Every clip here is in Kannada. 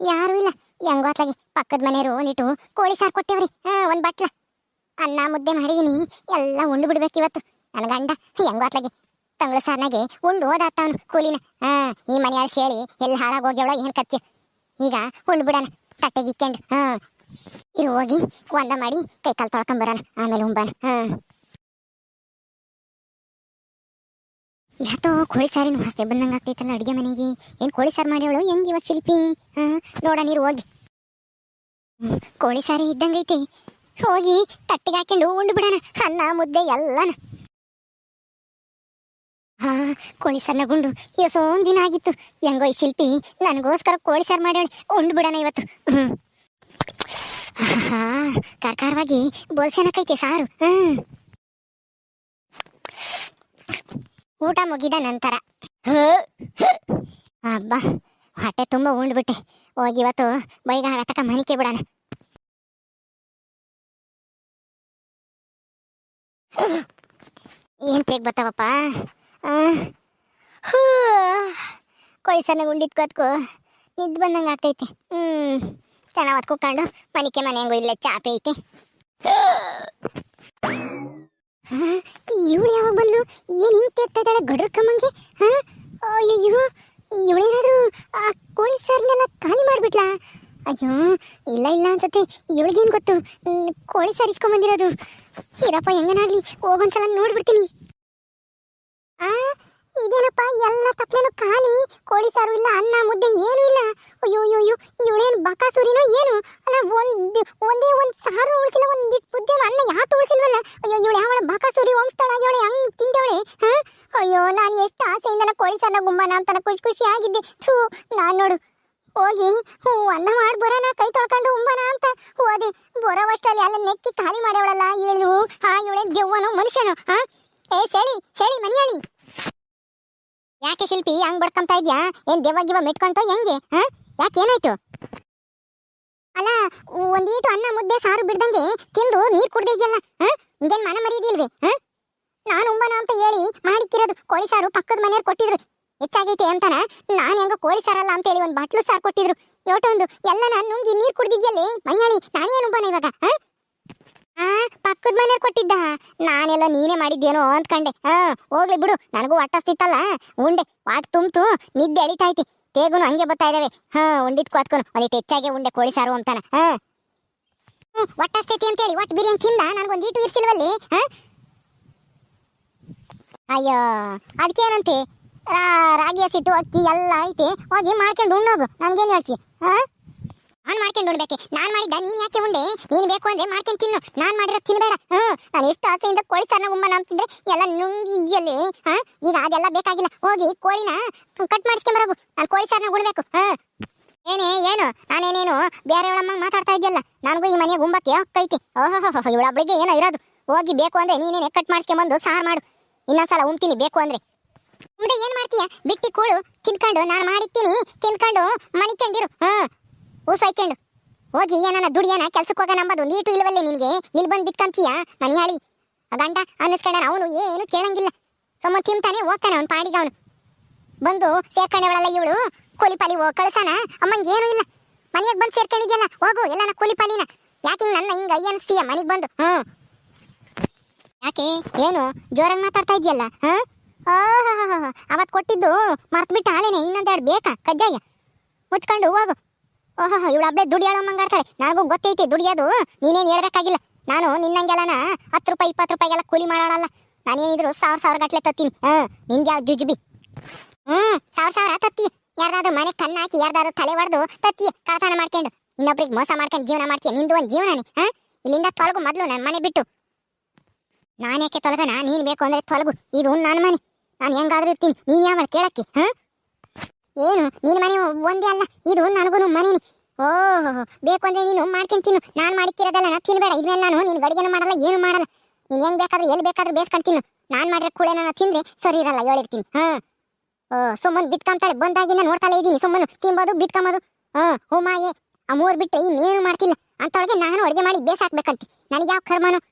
ಯಾರು ಇಲ್ಲ. ಹೆಂಗೋತ್ಲಾಗಿ ಪಕ್ಕದ ಮನೆಯವರು ಒಂದಿಟ್ಟು ಕೋಳಿ ಸಾರು ಕೊಟ್ಟೇವ್ರಿ. ಹಾ, ಒಂದ್ ಬಟ್ಲ. ಅನ್ನ ಮುದ್ದೆ ಮಾಡಿದೀನಿ. ಎಲ್ಲ ಉಂಡು ಬಿಡ್ಬೇಕು ಇವತ್ತು. ನನ್ನ ಗಂಡ ಹೆಂಗೋತ್ಲಾಗಿ ತಂಗಳ ಸಾರ್ನಾಗೆ ಉಂಡು ಓದಾತ ಅವನು ಕೂಲಿನ. ಹಾ, ಈ ಮನೆಯಾಳ ಸೇಳಿ ಎಲ್ಲಿ ಹಾಳಾಗೋಗ್ಯವಳ ಏನು ಕತ್ತಿ ಈಗ ಉಂಡು ಬಿಡೋಣ ತಟ್ಟೆಗಿಕ್ಕೊಂಡು ಹಾ, ಇರು ಹೋಗಿ ಒಂದ ಮಾಡಿ ಕೈ ಕಾಲು ತೊಳ್ಕೊಂಬರೋಣ ಆಮೇಲೆ ಉಂಬಾನ ಹಾ. ಯಾತೋ ಕೋಳಿ ಸಾರಿನ ವಾಸನೆ ಬಂದಂಗೆ ಆಗ್ತೈತಲ್ಲ ಅಡುಗೆ ಮನೆಗೆ. ಏನು ಕೋಳಿ ಸಾರು ಮಾಡ್ಯವಳು ಹೆಂಗ್ ಇವತ್ತು ಶಿಲ್ಪಿ? ನೋಡ ನೀರು ಹೋಗಿ. ಕೋಳಿ ಸಾರಿ ಇದ್ದಂಗೈತಿ ಹೋಗಿ ತಟ್ಟಿಗೆ ಹಾಕೊಂಡು ಉಂಡು ಬಿಡೋಣ. ಅನ್ನ, ಮುದ್ದೆ ಎಲ್ಲನ. ಹಾ, ಕೋಳಿ ಸಾರ್ನ ಗುಂಡು ಎಷ್ಟೊಂದು ದಿನ ಆಗಿತ್ತು. ಹೆಂಗೋ ಈ ಶಿಲ್ಪಿ, ನನಗೋಸ್ಕರ ಕೋಳಿ ಸಾರು ಮಾಡ್ಯಾಳೆ. ಉಂಡು ಬಿಡೋಣ ಇವತ್ತು. ಹಾ ಕಾರ್ಕಾರವಾಗಿ ಸಾರು? ಹ್ಮ್. ಊಟ ಮುಗಿದ ನಂತರ ಅಬ್ಬಾ, ಹೊಟ್ಟೆ ತುಂಬ ಉಂಡ್ಬಿಟ್ಟೆ. ಹೋಗಿ ಇವತ್ತು ಬೈಗ ಆಗತಕ್ಕ ಮನಿಕೆ ಬಿಡೋಣ. ಏನ್ ತೇಗ್ ಬರ್ತಾವಪ್ಪ ಕೋಳಿ ಸಣ್ಣ ಉಂಡಿದ್ ಕತ್ಕೋ. ನಿದ್ ಬಂದಂಗೆ ಆಗ್ತೈತಿ. ಹ್ಮ್. ಚೆನ್ನಾಗಿ ಹೊತ್ಕೊಂಡು ಮನಿಕೆ ಮನೆ ಹೆಂಗೋ ಇಲ್ಲೇ ಚಾಪೆ ಐತೆ. ಇವಳು ಯಾವಾಗ ಬಂದ್ಲು? ಏನು ಹಿಂಗ್ ಗಡ್ರ ಕಮ್ಮಂಗೆ ಅಯ್ಯೋ ಇವಳೇನಾದ್ರೂ, ಆ, ಕೋಳಿ ಸಾರ್ನೆಲ್ಲ ಖಾಲಿ ಮಾಡ್ಬಿಟ್ಲಾ? ಅಯ್ಯೋ, ಇಲ್ಲ ಇಲ್ಲ ಅನ್ಸತ್ತೆ. ಇವಳಿಗೇನ್ ಗೊತ್ತು? ಕೋಳಿ ಸಾರಿಸ್ಕೊಂಬಂದಿರೋದು ಹೀರಪ್ಪ, ಹೆಂಗನಾಗ್ಲಿ? ಹೋಗೊಂದ್ಸಲ ನೋಡ್ಬಿಡ್ತೀನಿ. ಆ? ಇದೇನಪ್ಪ, ಎಲ್ಲ ತಪ್ಪಲೇನು ಖಾಲಿ? ಕೋಳಿ ಸಾರು ಇಲ್ಲ, ಅನ್ನ, ಮುದ್ದೆ ಏನೂ ಇಲ್ಲ. ಅಯ್ಯೋ ಅಯ್ಯೋ ಅಯ್ಯೋ, ಇವಳೇನು ಬಕಾಸುರಿನೋ ಏನು? ಅಲ್ಲ, ಒಂದು ಒಂದೇ ಒಂದು ಸಾರು ಉಳಿಸಿಲ್ಲ, ಒಂದಿಟ್ ಮುದ್ದೆ ಅನ್ನ ಯಾತು ಉಳಿಸಿಲ್ವಲ್ಲ? ಅಯ್ಯೋ, ಇವಳು ಯಾವಳ ಬಕಾಸುರಿ ವಂಶದಳಾಗ್ಯವಳೆ ಹಂಗೆ ತಿಂದವಳೆ ಹಾ? ಅಯ್ಯೋ, ನಾನು ಎಷ್ಟು ಆಸೆಯಿಂದ ಕೋಳಿ ಸಾರನ ಗುಂಬನ ಅಂತ ಖುಷಿ ಆಗಿದ್ದೆ. ಥೂ, ನಾನು ನೋಡು, ಹೋಗಿ, ಹ್ಞೂ, ಅನ್ನ ಮಾಡಿ ಬರೋಣ, ಕೈ ತೊಳ್ಕೊಂಡು ಉಂಬನ ಅಂತ. ಹೋದೆ, ಬರೋವಷ್ಟರಲ್ಲಿ ಅಲ್ಲ ನೆಕ್ಕಿ ಖಾಲಿ ಮಾಡ್ಯವಳಲ್ಲ ಇವಳು ಹಾ ಇವಳೇ ದೆವ್ವನೋ, ಮನುಷ್ಯನೋ, ಹಾ? ಏ, ಸೆಳಿ ಸೆಳಿ, ಮನಿಯಾಳಿ. ಯಾಕೆ ಶಿಲ್ಪಿ, ಹಂಗ್ ಬಡ್ಕೊಂತ ಇದ್ಯಾ? ಏನ್ ದೆವ್ವ ಗಿವ ಮೆಟ್ಕೊಂತ? ಹೆಂಗೆ? ಹಾ? ಯಾಕೆ ಏನಾಯ್ತು? ಅಲ್ಲ ಒಂದೀಟು ಅನ್ನ ಮುದ್ದೆ ಸಾರು ಬಿಡ್ದಂಗೆ ತಿಂದು ನೀರ್ ಕುಡ್ದೆ ಇದೆಯಲ್ಲ ಹಾ? ಹಿಂಗೇನ್ ಮನ ಮರಿದಿಲ್ವಿ ಹಾ? ನಾನು ಉಂಬನ ಅಂತ ಹೇಳಿ ಮಾಡಿಕ್ಕಿರೋದು ಕೋಳಿ ಸಾರು ಪಕ್ಕದ ಮನೆಯವ್ರು ಕೊಟ್ಟಿದ್ರು. ಹೆಚ್ಚಾಗೈತೆ ಅಂತಾನ? ನಾನು ಹೆಂಗ ಕೋಳಿ ಸಾರಲ್ಲ ಅಂತ ಹೇಳಿ ಒಂದ್ ಬಾಟ್ಲು ಸಾರು ಕೊಟ್ಟಿದ್ರು. ಯೋಟೊಂದು ಎಲ್ಲ ನಾನು ನುಂಗಿ ನೀರ್ ಕುಡ್ದಿದ್ಯಲ್ಲಿ? ಮೈಯಾಳಿ, ನಾನೇನು ಉಂಬನ ಇವಾಗ, ಹಾ? ಪಕ್ಕದ ಮನೆಯವ್ರು ಕೊಟ್ಟಿದ್ದ. ನಾನೆಲ್ಲ ನೀನೇ ಮಾಡಿದ್ದೇನೋ ಅಂದ್ಕಂಡೆ. ಹಾ ಹೋಗ್ಲಿ ಬಿಡು, ನನಗೂ ಹೊಟ್ಟಸ್ತಿತ್ತಲ್ಲ ಉಂಡೆ, ವಾಟ್ ತುಂಬ್ತು, ನಿದ್ದೆ ಎಳಿತೈತಿ ತೇಗುನು ಹಂಗೆ ಬರ್ತಾ ಇದಾವೆ. ಹಾ ಉಂಡಿದ್ ಕೋತ್ಕೊನು ಒಂದಿಟ್ಟು ಹೆಚ್ಚಾಗಿ ಉಂಡೆ ಕೋಳಿ ಸಾರು ಅಂತಾನ. ಹಾ. ಹೊಟ್ಟಸ್ತೈತಿ ಅಂತೇಳಿ. ಒಟ್ಟು ಬಿರಿಯಾನಿ ತಿಂದ? ನನಗೊಂದು ಈಟು ಇರ್ಸಿಲ್ವಲ್ಲಿ? ಹಾ? ಅಯ್ಯೋ ಅದಕ್ಕೇನಂತೆ ರಾಗಿ ಹಸಿಟ್ಟು ಅಕ್ಕಿ ಎಲ್ಲ ಐತೆ. ಹೋಗಿ ಮಾಡ್ಕೊಂಡು ಉಣ್ಣೋಗು. ನನಗೇನು ಹೇಳ್ತಿ? ಹಾ? ನಾನು ಮಾಡ್ಕೊಂಡು ಉಣ್ಬೇಕೆ ನಾನು ಮಾಡಿದ್ದ, ನೀನ್ ಯಾಕೆ ಉಂಡೆ? ನೀನ್ ಬೇಕು ಅಂದ್ರೆ ಮಾಡ್ಕೊಂಡು ತಿನ್ನು. ನಾನು ಮಾಡಿರೋ ತಿನ್ಬೇಡ. ಹ್ಞೂ ನಾನು ಎಷ್ಟು ಆಸೆಯಿಂದ ಕೋಳಿ ಸಾರ್ನ ಉಮ್ಮ ನಂಬ್ತಿದ್ರೆ ಎಲ್ಲ ನುಂಗಿದ್ಯಲ್ಲಿ ಹಾ ಈಗ ಅದೆಲ್ಲ ಬೇಕಾಗಿಲ್ಲ. ಹೋಗಿ ಕೋಳಿನ ಕಟ್ ಮಾಡಿಸ್ಕೊಂಬರೋಗು ನಾನು ಕೋಳಿ ಸಾರ್ನ ಉಣ್ಬೇಕು ಹ ಏನೇ, ಏನು? ನಾನೇನೇನು? ಬೇರೆಯವಳಮ್ಮ ಮಾತಾಡ್ತಾ ಇದ್ಯಲ್ಲ. ನನಗೂ ಈ ಮನೆಗೆ ಉಂಬಕ್ಕೆ ಕೈತಿ. ಓಹೋ ಇವಳೊಬ್ಳಿಗೆ ಏನೋ ಇರೋದು. ಹೋಗಿ ಬೇಕು ಅಂದ್ರೆ ನೀನೇನೆ ಕಟ್ ಮಾಡಿಸ್ಕೊಂಬಂದು ಸಾರು ಮಾಡು. ಇನ್ನೊಂದ್ಸಲ ಉಮ್ತೀನಿ ಬೇಕು ಅಂದ್ರೆ. ಮುಂದೆ ಏನ್ ಮಾಡ್ತೀಯ? ಬಿಟ್ಟಿ ಕೂಳು, ತಿನ್ಕೊಂಡು, ನಾನು ಮಾಡಿರ್ತೀನಿ. ತಿನ್ಕೊಂಡು ಮನಿಕೊಂಡಿರು ಹಾ ಊಸಾಯ್ಕೊಂಡು ಹೋಗಿ ಏನನ್ನ ದುಡಿಯನ? ಕೆಲ್ಸಕ್ಕೆ ಹೋಗ ನಂಬದು. ನೀಟು ಇಲ್ವಲ್ಲೇ ನಿನ್ಗೆ? ಇಲ್ಲಿ ಬಂದು ಬಿತ್ಕಂತೀಯ? ಮನೆ ಹಾಳಿ. ಗಂಡ ಅನ್ನಿಸ್ಕೊಂಡ ಅವನು ಏನು ಕೇಳಂಗಿಲ್ಲ. ಸುಮ್ಮ ತಿಂತಾನೆ, ಹೋಗ್ತಾನೆ ಅವನು ಪಾಡಿಗೆ ಅವನು. ಬಂದು ಸೇರ್ಕೊಂಡವಳಲ್ಲ ಇವಳು? ಕೂಲಿ ಪಾಲಿ ಹೋಗ್ ಕಳಿಸಾನ? ಅಮ್ಮಂಗೆ ಏನೂ ಇಲ್ಲ. ಮನೆಗೆ ಬಂದು ಸೇರ್ಕೊಂಡಿದ್ಯಲ್ಲ? ಹೋಗು, ಎಲ್ಲನ ಕೂಲಿ ಪಾಲಿನ. ಯಾಕೆ ನನ್ನ ಹಿಂಗ ಅಯ್ಯ ಅನ್ಸ್ತೀಯ ಮನೆಗೆ ಬಂದು? ಹ್ಞೂ. ಯಾಕೆ? ಏನು? ಜೋರಾಗಿ ಮಾತಾಡ್ತಾ ಇದೆಯಲ್ಲ? ಹಾ? ಅವತ್ತು ಕೊಟ್ಟಿದ್ದು ಮರ್ತು ಬಿಟ್ಟು ಹಾಲೇನೆ ಇನ್ನೊಂದೆರಡು ಬೇಕಾ? ಕಜ್ಜಾಯ. ಮುಚ್ಕೊಂಡು ಹೋಗು. ಓಹೋ ಇವಳು ಹಬ್ಬೆ ದುಡಿಯಾಳೋ ಮಂಗಾಡ್ತಾಳೆ ನನಗೂ ಗೊತ್ತೈತಿ ದುಡಿಯೋದು ನೀನೇನು ಹೇಳ್ಬೇಕಾಗಿಲ್ಲ. ನಾನು ನಿನ್ನಂಗೆಲ್ಲನ ಹತ್ತು ರೂಪಾಯಿ, ಇಪ್ಪತ್ತು ರೂಪಾಯಿಗೆಲ್ಲ ಕೂಲಿ ಮಾಡಾಡಲ್ಲ. ನಾನೇನಿದ್ರು ಸಾವಿರ ಸಾವಿರ ಗಟ್ಲೆ ತತ್ತೀನಿ. ಹಾ ನಿಂಗೆ ಯಾವ ಜುಜುಬಿ. ಹ್ಮ್ ಸಾವಿರ ಸಾವಿರ ತತ್ತಿ. ಯಾರ್ದಾದ್ರು ಮನೆ ಕಣ್ಣಾಕಿ ಹಾಕಿ, ಯಾರ್ದಾದ್ರು ತಲೆ ಹೊಡೆದು ತತ್ತಿ. ಕಳತನ ಮಾಡ್ಕೊಂಡು. ಇನ್ನೊಬ್ರಿಗೆ ಮೋಸ ಮಾಡ್ಕೊಂಡು ಜೀವನ ಮಾಡ್ತೀಯ? ನಿಂದು ಒಂದು ಜೀವನನೇ, ಹಾ? ಇಲ್ಲಿಂದ ತೊಲಗು ಮೊದಲು ನನ್ನ ಮನೆ ಬಿಟ್ಟು. ನಾನೇಕೆ ತೊಲಗನ? ನೀನು ಬೇಕು ಅಂದ್ರೆ ತೊಲಗು. ಇದು ನನ್ನ ಮನೆ. ನಾನು ಹೆಂಗಾದ್ರೂ ಇರ್ತೀನಿ. ನೀನು ಯಾವ ಕೇಳಕ್ಕೆ, ಹಾ? ಏನು? ನಿನ್ನ ಮನೆ ಒಂದೇ ಅಲ್ಲ. ಇದು ನನಗೂ ಮನೆ ಓಹೋ, ಬೇಕು ಅಂದ್ರೆ ನೀನು ಮಾಡ್ಕೊಂಡು ತಿನ್ನು. ನಾನು ಮಾಡಿಕ್ಕಿರೋದಲ್ಲ ನಾ ತಿನ್ಬೇಡ. ಇದ್ಮೇಲೆ ನಾನು ನೀನು ಗಡಿಗೆನೂ ಮಾಡಲ್ಲ, ಏನು ಮಾಡಲ್ಲ. ನೀನು ಹೆಂಗ್ ಬೇಕಾದ್ರೆ ಎಲ್ಲಿ ಬೇಕಾದ್ರೂ ಬೇಸ್ಕೊಂಡು ತಿನ್ನು. ನಾನು ಮಾಡಿರೋ ಕೂಳೆ ನಾನು ತಿಂದ್ರೆ ಸರಿ ಇರಲ್ಲ ಹೇಳಿರ್ತೀನಿ ಹಾಂ. ಓ, ಸುಮ್ಮನೆ ಬಿತ್ಕೊಂತಾಳೆ. ಬಂದಾಗಿಂದ ನೋಡ್ತಾಳೆ ಇದ್ದೀನಿ ಸುಮ್ಮನೆ. ತಿಂಬೋದು ಬಿತ್ಕೊಂಬೋದು. ಹಾಂ ಹೂ ಮಾಯೆ ಆ ಮೂರ್ ಬಿಟ್ಟರೆ ಇನ್ನೇನು ಮಾಡ್ತಿಲ್ಲ. ಅಂತೊಳಗೆ ನಾನು ಅಡುಗೆ ಮಾಡಿ ಬೇಸಾಕ್ಬೇಕಂತಿ. ನನಗೆ ಯಾವ ಕರ್ಮನು?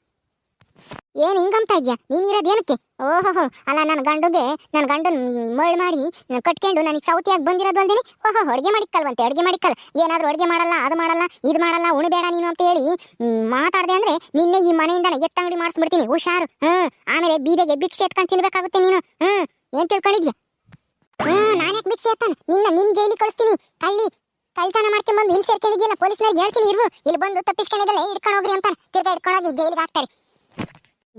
ಏನ್ ಹಿಂಗಂತ ಇದೆಯಾ? ನೀನು ಇರೋದೇನಕ್ಕೆ ಏನಕ್ಕೆ? ಓಹೋ ಅಲ್ಲ ನನ್ನ ಗಂಡುಗೆ ನನ್ನ ಗಂಡನ್ ಮಳ್ ಮಾಡಿ, ನಾನು ಕಟ್ಕೊಂಡು ನನಗೆ ಸೌತಿಯಾಗಿ ಬಂದಿರೋದು ಅಲ್ದೇನೆ? ಓಹೋ, ಅಡುಗೆ ಮಾಡಿಕ್ಕಲ್ವಂತೆ ಅಡುಗೆ ಮಾಡಿಕ್ಕಲ್ಲ. ಏನಾದರೂ ಅಡುಗೆ ಮಾಡಲ್ಲ, ಅದು ಮಾಡಲ್ಲ, ಇದು ಮಾಡಲ್ಲ, ಉಣಬೇಡ ನೀನು ಅಂತ ಹೇಳಿ ಮಾತಾಡಿದೆ ಅಂದ್ರೆ ನಿನ್ನೆ ಈ ಮನೆಯಿಂದ ಎತ್ತಂಗಡಿ ಮಾಡಿಸ್ಬಿಡ್ತೀನಿ, ಹುಷಾರು. ಹ್ಞೂ ಆಮೇಲೆ ಬೀದೆಗೆ ಭಿಕ್ಷೆ ಎತ್ಕೊಂಡು ತಿನ್ಬೇಕಾಗುತ್ತೆ ನೀನು. ಹ್ಮ್, ಏನು ತಿಳ್ಕೊಂಡಿದ್ಯಾ? ಹ್ಮ್, ನಾನೇ ಭಿಕ್ಷೆ ಎತ್ತಾನೆ? ನಿನ್ನ ನಿನ್ನ ಜೈಲಿ ಕಳಿಸ್ತೀನಿ. ಕಳ್ಳಿ, ಕಳ್ತನ ಮಾಡ್ಕೊಂಡ್ಬಂದು ಇಲ್ಲಿ ಸೇರ್ಕೊಂಡಿದ್ಯಲ್ಲ, ಪೊಲೀಸ್ನವ್ರಿಗೆ ಹೇಳ್ತೀನಿ ಇರು ಇಲ್ಲಿ ಬಂದು ತಪ್ಪಿಸ್ಕೊಂಡಿದ್ದಲ್ಲ ಹಿಡ್ಕೊಂಡು ಹೋಗ್ರಿ ಅಂತ ತಿರ್ಗಾ ಹಿಡ್ಕೊಂಡೋಗಿ ಜೈಲಿಗೆ ಹಾಕ್ತಾರೆ.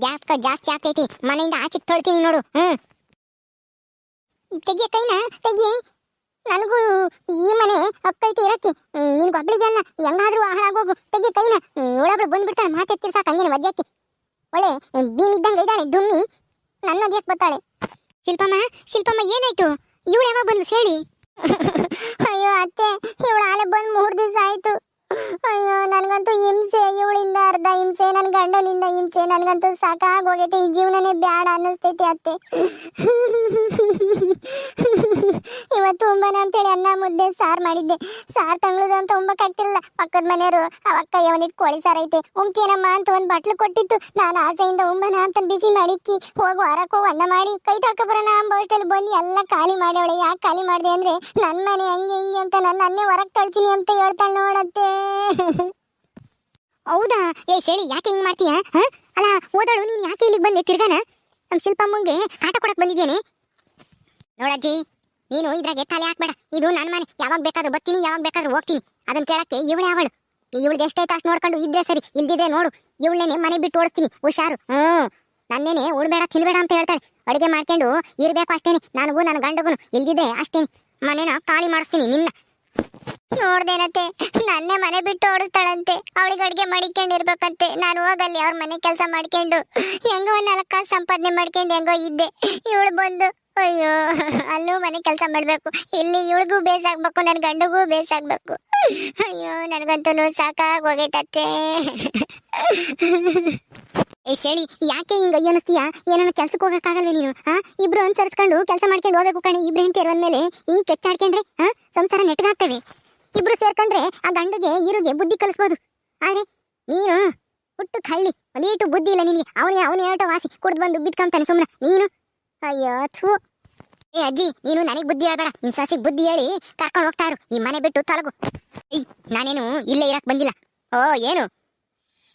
ಗ್ಯಾಸ್ ಜಾಸ್ತಿ ಆಗ್ತೈತಿ. ಮನೆಯಿಂದ ಆಚೆಗೆ ತೊಳ್ತೀನಿ ನೋಡು. ಹ್ಮ್. ತೆಗಿಯ ಕೈನ, ತೆಗಿ. ನನಗೂ ಈ ಮನೆ ಅಕ್ಕೈತಿ ಇರಕ್ಕೆ. ನಿನ್ಗೆ ಒಬ್ಳಿಗೆ ಅಲ್ಲ ಹೆಂಗಾದ್ರೂ ಹಾಳಾಗೋಗು ತೆಗಿ ಕೈನ. ಒಳಗಳು ಬಂದ್ಬಿಡ್ತಾಳೆ ಮಾತೆತ್ತಿರ್ ಸಾಕು ಹಂಗೇನು ವಜ್ಜಾಕಿ ಒಳ್ಳೆ ಬೀಮ್ ಇದ್ದಂಗೆ ಇದ್ದಾಳೆ, ಡುಮ್ಮಿ. ನನ್ನ ಅದ್ಯಾಕೆ ಬರ್ತಾಳೆ? ಶಿಲ್ಪಮ್ಮ ಶಿಲ್ಪಮ್ಮ, ಏನಾಯ್ತು? ಇವಳು ಯಾವಾಗ ಬಂದು ಹೇಳಿ? ಅಯ್ಯೋ, ಅತ್ತೆ, ಇವಳು ಆಲೆ ಬಂದು ಮೂರು ದಿವಸ ಆಯ್ತು. ಅಯ್ಯೋ, ನನಗಂತೂ ಹಿಂಸೆ. ಇವಳಿಂದ ಅರ್ಧ ಹಿಂಸೆ ನನ್ನ ಗಂಡನಿಂದ ಹಿಂಸೆ. ನನಗಂತೂ ಸಾಕಾಗೋಗೈತೆ. ಈ ಜೀವನನೇ ಬೇಡ ಅನ್ನಿಸ್ತೈತಿ ಅತ್ತೆ. ಇವತ್ತು ಉಂಬನ ಅಂತೇಳಿ ಅನ್ನ, ಮುದ್ದೆ, ಸಾರು ಮಾಡಿದ್ದೆ. ಸಾರು ತಂಗ್ಳದು ಅಂತ ಉಂಬಕ್ಕಾಗ್ತಿರಲಿಲ್ಲ ಪಕ್ಕದ ಮನೆಯವರು ಅವಕ್ಕ ಒಂದಿಟ್ಟು ಕೋಳಿ ಸಾರು ಐತೆ. ಉಂಕ್ತೇನಮ್ಮ ಅಂತ ಒಂದು ಬಟ್ಲು ಕೊಟ್ಟಿತ್ತು. ನಾನು ಆಸೆಯಿಂದ ಉಂಬನ ಅಂತ ಬಿಸಿ ಮಾಡಿಕ್ಕಿ, ಹೋಗಿ ವಾರಕ್ಕೆ ಅನ್ನ ಮಾಡಿ, ಕೈ ತೊಳ್ಕೊಬರೋಣ ಅಂಬ ಅಷ್ಟಲ್ಲಿ ಬಂದು ಎಲ್ಲ ಖಾಲಿ ಮಾಡಿ ಮಾಡ್ಯವಳೆ. ಯಾಕೆ ಖಾಲಿ ಮಾಡಿದೆ ಅಂದ್ರೆ ನನ್ನ ಮನೆ ಹಂಗೆ ಹಿಂಗೆ ಅಂತ ನನ್ನ ಅನ್ನೇ ಹೊರಗೆ ತಳ್ತೀನಿ ಅಂತ ಹೇಳ್ತಾಳೆ ನೋಡತ್ತೆ ಹೌದಾ? ಏ, ಸೇಳಿ, ಯಾಕೆ ಹಿಂಗ್ ಮಾಡ್ತೀಯಾ? ಅಲ್ಲ ಓದಾಳು ನೀನ್ ಯಾಕೆ ಇಲ್ಲಿಗೆ ಬಂದೆ? ತಿರ್ಗಾನ? ನಮ್ ಶಿಲ್ಪಮ್ಮಂಗೆ ಆಟ ಕೊಡಕ್ ಬಂದಿದ್ದೇನೆ ನೋಡಜ್ಜಿ ನೀನು ಇದ್ರಾಗೆ ತಲೆ ಹಾಕ್ಬೇಡ. ಇದು ನನ್ನ ಮನೆ. ಯಾವಾಗ ಬೇಕಾದ್ರೂ ಬರ್ತೀನಿ, ಯಾವಾಗ ಬೇಕಾದ್ರೂ ಹೋಗ್ತೀನಿ. ಅದನ್ನ ಕೇಳಕ್ಕೆ ಇವಳೆ ಅವಳು. ಇವಳಿಗೆ ಎಷ್ಟೈತೆ ಅಷ್ಟು ನೋಡ್ಕೊಂಡು ಇದ್ದೇ ಸರಿ ಇಲ್ದಿದೆ ನೋಡು. ಇವಳನ್ನೇ ಮನೆ ಬಿಟ್ಟು ಓಡಿಸ್ತೀನಿ, ಹುಷಾರು. ಹ್ಮ್ ನನ್ನೇನೆ ಉಳ್ಬೇಡ ತಿನ್ಬೇಡ ಅಂತ ಹೇಳ್ತಾಳೆ. ಅಡಿಗೆ ಮಾಡ್ಕೊಂಡು ಇರ್ಬೇಕು ಅಷ್ಟೇನೆ. ನನಗೂ ನನ್ನ ಗಂಡಗೂ ಇಲ್ದಿದೆ ಅಷ್ಟೇನೆ. ಮನೆನ ಖಾಲಿ ಮಾಡಿಸ್ತೀನಿ, ನಿನ್ನ. ನೋಡ್ದೇನತ್ತೆ ನನ್ನೇ ಮನೆ ಬಿಟ್ಟು ಓಡಿಸ್ತಾಳಂತೆ. ಅವಳಿಗೆ ಗಡಿಗೆ ಮಾಡಿಕೊಂಡಿರ್ಬೇಕಂತೆ. ನಾನು ಹೋಗಲ್ಲಿ ಅವ್ರ ಮನೆ ಕೆಲಸ ಮಾಡ್ಕೊಂಡು. ಹೆಂಗೋ ಒಂದು ನಾಲ್ಕು ಕಾಸು ಸಂಪಾದನೆ ಮಾಡ್ಕೊಂಡು ಹೆಂಗೋ ಇದ್ದೆ. ಇವಳು ಬಂದು, ಅಯ್ಯೋ, ಅಲ್ಲೂ ಮನೆ ಕೆಲಸ ಮಾಡಬೇಕು. ಇಲ್ಲಿ ಇವಳಿಗೂ ಬೇಸಾಗಬೇಕು ನನ್ನ ಗಂಡಗೂ ಬೇಸಾಗ್ಬೇಕು. ಅಯ್ಯೋ, ನನಗಂತೂ ಸಾಕಾಗಿ ಹೋಗೈತತ್ತೆ. ಏ ಹೇಳಿ ಯಾಕೆ ಹಿಂಗ ಅನಿಸ್ತೀಯಾ ಏನನ್ನ ಕೆಲ್ಸಕ್ಕೆ ಹೋಗಕ್ಕಾಗಲ್ವೇ ನೀನು ಹಾ ಇಬ್ರು ಅನುಸರಿಸ್ಕೊಂಡು ಕೆಲಸ ಮಾಡ್ಕೊಂಡು ಹೋಗ್ಬೇಕು ಕಣೆ, ಇಬ್ರು ಹೆಂಡತಿ ಮೇಲೆ ಹಿಂಗ್ ಕೆಚ್ಚಾಡ್ಕೊಂಡ್ರೆ ಹಾ ಸಂಸಾರ ನೆಟ್ಗಾಗ್ತವೆ. ಇಬ್ರು ಸೇರ್ಕೊಂಡ್ರೆ ಆ ಗಂಡಗೆ ಇರುಗೆ ಬುದ್ಧಿ ಕಲಿಸ್ಬೋದು. ಆದ್ರೆ ನೀನು ಹುಟ್ಟು ಕಳ್ಳಿ, ಒಂದೀಟು ಬುದ್ಧಿ ಇಲ್ಲ ನಿನಗೆ. ಅವನೇ ಅವನೇ ಹೇಳ್ಟ ವಾಸಿ, ಕುಡ್ದು ಬಂದು ಬಿದ್ಕೊಂತಾನೆ ಸುಮ್ಮನೆ ನೀನು? ಅಯ್ಯೋ, ಥೂ. ಏ ಅಜ್ಜಿ, ನೀನು ನನಗೆ ಬುದ್ಧಿ ಹೇಳ್ಬೇಡ ನಿನ್ ಸಸಿಗೆ ಬುದ್ಧಿ ಹೇಳಿ ಕರ್ಕೊಂಡು ಹೋಗ್ತಾರು ಈ ಮನೆ ಬಿಟ್ಟು ತೊಲಗು. ಏಯ್, ನಾನೇನು ಇಲ್ಲೇ ಇರಕ್ಕೆ ಬಂದಿಲ್ಲ. ಓ, ಏನು?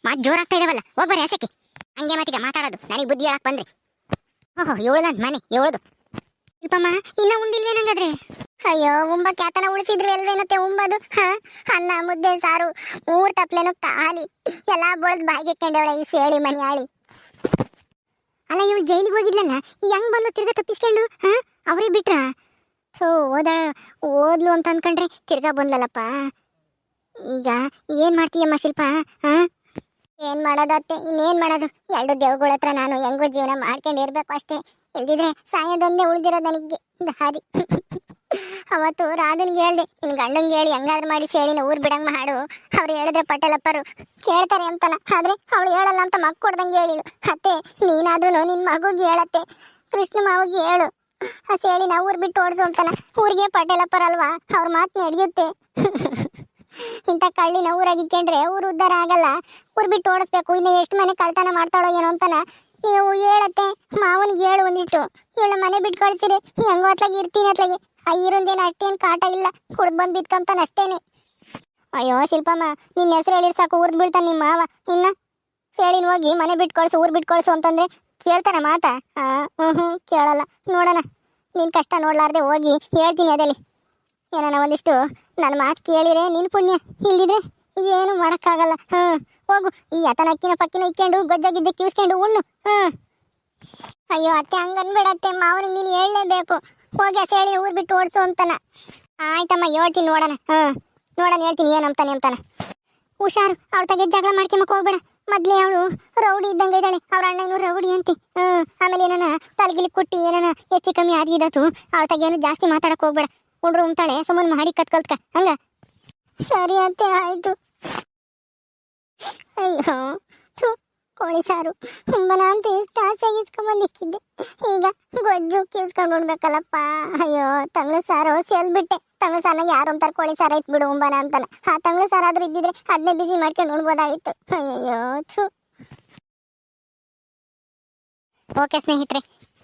ಮಾತು ಜೋರಾಗ್ತಾ ಇದಾವಲ್ಲ, ಹೋಗ್ಬರ್ರಿ ಹಸಕ್ಕೆ ಹಂಗೆ ಮತ್ತೀಗ ಮಾತಾಡೋದು. ನನಗೆ ಬುದ್ಧಿ ಹೇಳಕ್ ಬಂದ್ರೆ ಓಹೋ ಏಳ್ದಂತ ಮನೆ, ಏಳ್ದು. ಇಲ್ಪಮ್ಮ ಇನ್ನ ಉಂಡಿಲ್ವೇನಂಗಾದ್ರೆ ಅಯ್ಯೋ ಉಂಬ ಕ್ಯಾತನ ಉಳಿಸಿದ್ರು ಎಲ್ವೇನತ್ತೆ ಉಂಬದು? ಹಾ? ಅನ್ನ, ಮುದ್ದೆ, ಸಾರು, ಮೂರ್ ತಪ್ಲೇನು ಕಾಲಿ ಎಲ್ಲಾ ಬೋಳದ್ ಬಾಯಿಗೆ ಕಂಡವಳ ಈ ಸೇಳಿ ಮನಿ ಆಳಿ. ಅಲ್ಲ, ಇವಳು ಜೈಲಿಗೆ ಹೋಗಿದ್ಲಲ್ಲ ಹೆಂಗ್ ಬಂದು ತಿರ್ಗ ತಪ್ಪಿಸ್ಕೊಂಡು? ಹಾ? ಅವ್ರಿಗೆ ಬಿಟ್ರ? ಸೋ ಓದ ಓದ್ಲು ಅಂತ ಅನ್ಕೊಂಡ್ರೆ ತಿರ್ಗಾ ಬಂದ್ಲಲ್ಲಪ್ಪ. ಈಗ ಏನ್ ಮಾಡ್ತೀಯಮ್ಮ ಶಿಲ್ಪ? ಹ? ಏನ್ ಮಾಡೋದತ್ತೆ ಇನ್ನೇನ್ ಮಾಡೋದು? ಎರಡು ದೇವ್ಗಳ ಹತ್ರ ನಾನು ಹೆಂಗೋ ಜೀವನ ಮಾಡ್ಕೊಂಡು ಇರ್ಬೇಕು ಅಷ್ಟೇ. ಇಲ್ದಿದ್ರೆ ಸಾಯೋದೊಂದೇ ಉಳಿದಿರೋದು ನನಗೆ. ದಾರಿ ಅವತ್ತು ರಾಧನ್ಗೆ ಹೇಳ್ದೆ, ನಿನ್ ಗಂಡಂಗೆ ಹೇಳಿ ಹೆಂಗಾದ್ರು ಮಾಡಿ ಸೇಳಿನ ಊರ್ ಬಿಡಂಗ್ ಮಾಡು. ಅವ್ರು ಹೇಳಿದ್ರೆ ಪಟೇಲಪ್ಪರು ಕೇಳ್ತಾರೆ ಅಂತಲ್ಲ. ಆದ್ರೆ ಅವಳು ಹೇಳಲ್ಲ ಅಂತ ಮಗ್ ಕೊಡ್ದಂಗೆ ಹೇಳಿಳು. ಅತ್ತೆ ನೀನಾದ್ರೂ ನಿನ್ ಮಗುಗೆ ಹೇಳತ್ತೆ. ಕೃಷ್ಣ ಮಾವಿಗೆ ಹೇಳು. ಆ ಸೇಳಿನ ಊರ್ ಬಿಟ್ಟು ಓಡಿಸು ಅಂತಾನ ಊರಿಗೆ ಪಟೇಲಪ್ಪರಲ್ವಾ? ಅವ್ರ ಮಾತ್ ನಡೆಯುತ್ತೆ ಇಂಥ ಕಳ್ಳಿನ ಊರಾಗಿ ಇಕ್ಕೊಂಡ್ರೆ ಊರು ಉದ್ಧಾರ ಆಗಲ್ಲ. ಊರ್ ಬಿಟ್ಟು ಓಡಿಸ್ಬೇಕು. ಇನ್ನು ಎಷ್ಟು ಮನೆ ಕಳ್ತನ ಮಾಡ್ತಾಳೋ ಏನೋ ಅಂತಾನ ನೀವು ಹೇಳತ್ತೆ. ಮಾವನಿಗೆ ಹೇಳು ಒಂದಿಷ್ಟು. ಇವಳ ಮನೆ ಬಿಟ್ಟು ಕಳ್ಸಿರಿ. ಹೆಂಗೋ ಅತ್ಲಾಗಿ ಇರ್ತೀನಿ ಅತ್ಲಾಗಿ. ಆ ಇರಂದೇನು ಅಷ್ಟೇನು ಕಾಟ ಇಲ್ಲ. ಕುಡ್ದು ಬಂದು ಬಿತ್ಕೊಂತಾನೆ ಅಷ್ಟೇನೆ. ಅಯ್ಯೋ ಶಿಲ್ಪಮ್ಮ ನಿನ್ನ ಹೆಸರು ಹೇಳಿರ್ ಸಾಕು. ಊರ್ದು ಬೀಳ್ತಾನೆ ನಿಮ್ಮ ಮಾವ. ಇನ್ನ ಹೇಳಿನ ಹೋಗಿ ಮನೆ ಬಿಟ್ಟು ಕಳ್ಸು, ಊರ್ ಬಿಟ್ಟು ಕಳ್ಸು ಅಂತಂದ್ರೆ ಕೇಳ್ತಾನ ಮಾತಾ? ಹ್ಞೂ ಹ್ಞೂ ಕೇಳಲ್ಲ. ನೋಡೋಣ. ನಿನ್ ಕಷ್ಟ ನೋಡ್ಲಾರ್ದೆ ಹೋಗಿ ಹೇಳ್ತೀನಿ ಅದಲ್ಲಿ. ಏನಾನ ಒಂದಿಷ್ಟು ನನ್ನ ಮಾತು ಕೇಳಿದ್ರೆ ನಿನ್ ಪುಣ್ಯ, ಇಲ್ದಿದ್ರೆ ಏನು ಮಾಡೋಕ್ಕಾಗಲ್ಲ. ಹ್ಮ್, ಹೋಗು. ಈ ಅತನ ಅಕ್ಕಿನ ಪಕ್ಕಿನ ಇಕ್ಕೊಂಡು ಗೊಜ್ಜ ಗಿಜ್ಜ ಕಿವಿಸ್ಕೊಂಡು ಉಣ್ಣು. ಹ್ಮ್. ಅಯ್ಯೋ, ಅತ್ತೆ ಹಂಗನ್ಬೇಡತ್ತೆ ಮಾವನಿಗೆ ನೀನು ಹೇಳಲೇಬೇಕು. ಹೋಗಿ ಅಸ ಹೇಳಿ ಊರ್ ಬಿಟ್ಟು ಓಡಿಸು ಅಂತಾನ. ಆಯ್ತಮ್ಮ, ಹೇಳ್ತೀನಿ ನೋಡೋಣ. ಹ್ಮ್. ನೋಡೋಣ, ಹೇಳ್ತೀನಿ. ಏನು ಅಂತಾನೆ ಅಂತಾನ. ಹುಷಾರು. ಅವ್ರ ತಗೆ ಜಗಳ ಮಾಡ್ಕೊಂಬಕ್ಕೆ ಹೋಗ್ಬೇಡ. ಮೊದ್ಲೇ ಅವಳು ರೌಡಿ ಇದ್ದಂಗೆ ಇದ್ದಾಳೆ. ಅವ್ರ ಅಣ್ಣ ಇನ್ನು ರೌಡಿ ಅಂತೆ. ಹ್ಞೂ ಆಮೇಲೆ ಏನಾನ, ತಲೆಗಿಲಿ ಕೊಟ್ಟಿ ಏನಾನ ಹೆಚ್ಚು ಕಮ್ಮಿ ಆಗಿದ್ದತು ಅವ್ರ ತಗೇನು ಜಾಸ್ತಿ ಮಾತಾಡಕ್ಕೆ ಹೋಗ್ಬೇಡ. ಉಂಡ್ರು ಉಮ್ತಾಳೆ ಸುಮ್ಮನೆ ಮಾಡಿ ಕತ್ ಕಲ್ತ್ಕ ಹಂಗ? ಸರಿ ಅಂತ ಆಯ್ತು. ಅಯ್ಯೋ, ಥು, ಕೋಳಿ ಸಾರು. ತುಂಬನ ಅಂತ ಎಷ್ಟು ಆಸೆಗೆ ಇಸ್ಕೊಂಬಂದಿಕ್ಕಿದ್ದೆ ಈಗ ಗೊಜ್ಜು ಕಿಸ್ಕೊಂಡು ಉಣ್ಬೇಕಲ್ಲಪ್ಪ. ಅಯ್ಯೋ, ತಂಗ್ಳು ಸಾರು ಸೇಲ್ಬಿಟ್ಟೆ ತಂಗ್ಳು ಸಾರಾಗ ಯಾರು ಅಂತಾರೆ ಕೋಳಿ ಸಾರು ಐತ್ ಬಿಡು ಉಂಬನ ಅಂತಾನೆ. ಆ ತಂಗ್ಳು ಆದ್ರೂ ಇದ್ದಿದ್ರೆ ಅದನ್ನೇ ಬಿಸಿ ಮಾಡ್ಕೊಂಡು ಉಣ್ಬೋದಾಗಿತ್ತು. ಅಯ್ಯೋ ಥು. ಓಕೆ ಸ್ನೇಹಿತರೆ